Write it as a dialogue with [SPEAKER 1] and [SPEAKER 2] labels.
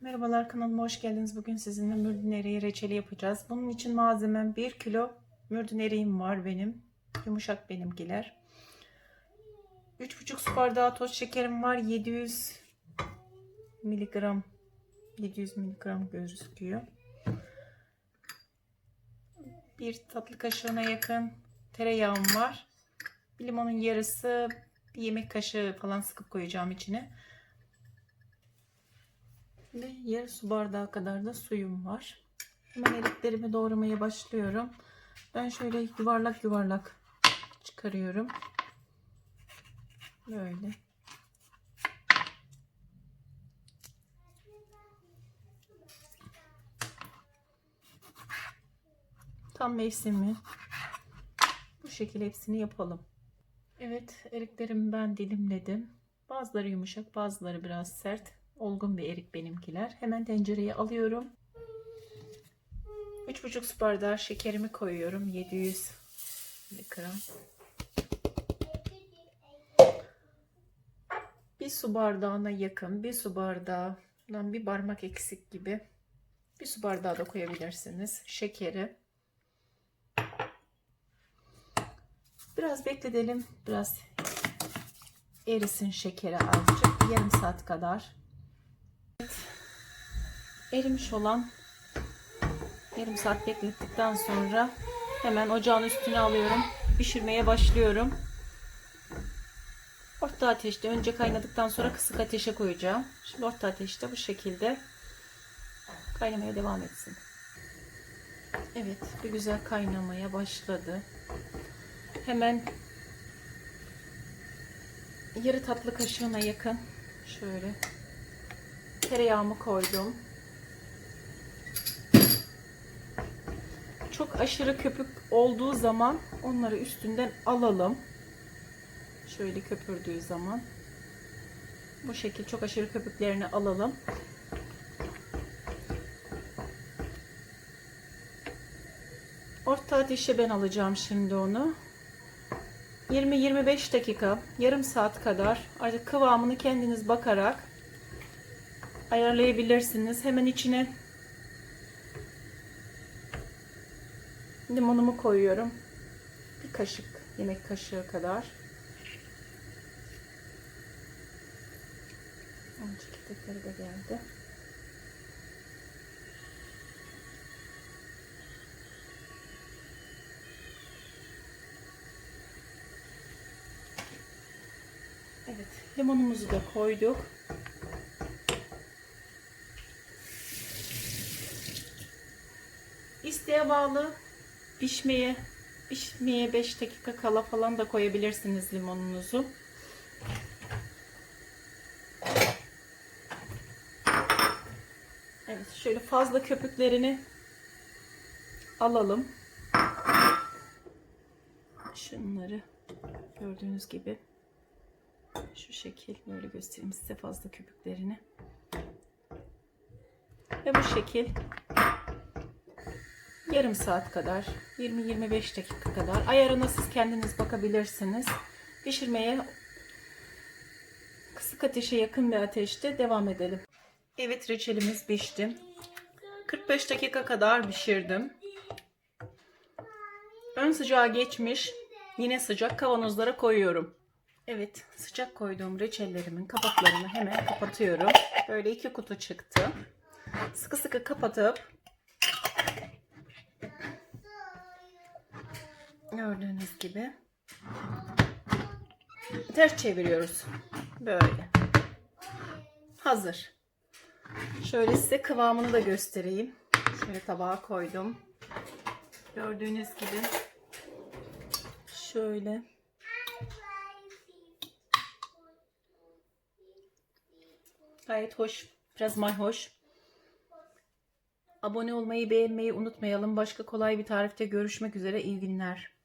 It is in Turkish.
[SPEAKER 1] Merhabalar kanalıma hoş geldiniz. Bugün sizinle mürdüneriye reçeli yapacağız. Bunun için malzemem 1 kilo mürdüneriğim var benim. Yumuşak benimkiler. 3,5 su bardağı toz şekerim var. 700 miligram 700 miligram gözüküyor. Bir tatlı kaşığına yakın tereyağım var. Bir limonun yarısı bir yemek kaşığı falan sıkıp koyacağım içine. Ve yarı su bardağı kadar da suyum var. Hemen eriklerimi doğramaya başlıyorum. Ben şöyle yuvarlak yuvarlak çıkarıyorum. Böyle. Tam mevsimi. Bu şekilde hepsini yapalım. Evet, eriklerimi ben dilimledim. Bazıları yumuşak, bazıları biraz sert. Olgun bir erik benimkiler. Hemen tencereye alıyorum. 3,5 su bardağı şekerimi koyuyorum. 700 gram. Bir su bardağına yakın, bir su bardağından bir parmak eksik gibi bir su bardağı da koyabilirsiniz. Şekeri. Biraz bekletelim. Biraz erisin şekeri azıcık. Yarım saat kadar. Erimiş olan yarım saat beklettikten sonra hemen ocağın üstüne alıyorum. Pişirmeye başlıyorum. Orta ateşte önce kaynadıktan sonra kısık ateşe koyacağım. Şimdi orta ateşte bu şekilde kaynamaya devam etsin. Evet bir güzel kaynamaya başladı. Hemen yarı tatlı kaşığına yakın şöyle tereyağımı koydum. Çok aşırı köpük olduğu zaman onları üstünden alalım. Şöyle köpürdüğü zaman bu şekil çok aşırı köpüklerini alalım. Orta ateşe ben alacağım şimdi onu. 20-25 dakika, yarım saat kadar artık kıvamını kendiniz bakarak ayarlayabilirsiniz. Hemen içine limonumu koyuyorum. Bir kaşık, yemek kaşığı kadar. Çekirdekleri de geldi. Evet, limonumuzu da koyduk. İsteğe bağlı pişmeye pişmeye 5 dakika kala falan da koyabilirsiniz limonunuzu. Evet, şöyle fazla köpüklerini alalım. Şunları gördüğünüz gibi şu şekil böyle göstereyim size fazla köpüklerini. Ve bu şekil yarım saat kadar 20-25 dakika kadar ayarına siz kendiniz bakabilirsiniz. Pişirmeye kısık ateşe yakın bir ateşte devam edelim. Evet reçelimiz pişti. 45 dakika kadar pişirdim. Ön sıcağı geçmiş. Yine sıcak kavanozlara koyuyorum. Evet sıcak koyduğum reçellerimin kapaklarını hemen kapatıyorum. Böyle iki kutu çıktı. Sıkı sıkı kapatıp gördüğünüz gibi ters çeviriyoruz. Böyle. Hazır. Şöyle size kıvamını da göstereyim. Şöyle tabağa koydum. Gördüğünüz gibi şöyle Gayet hoş. Biraz mayhoş. Abone olmayı, beğenmeyi unutmayalım. Başka kolay bir tarifte görüşmek üzere. İyi günler.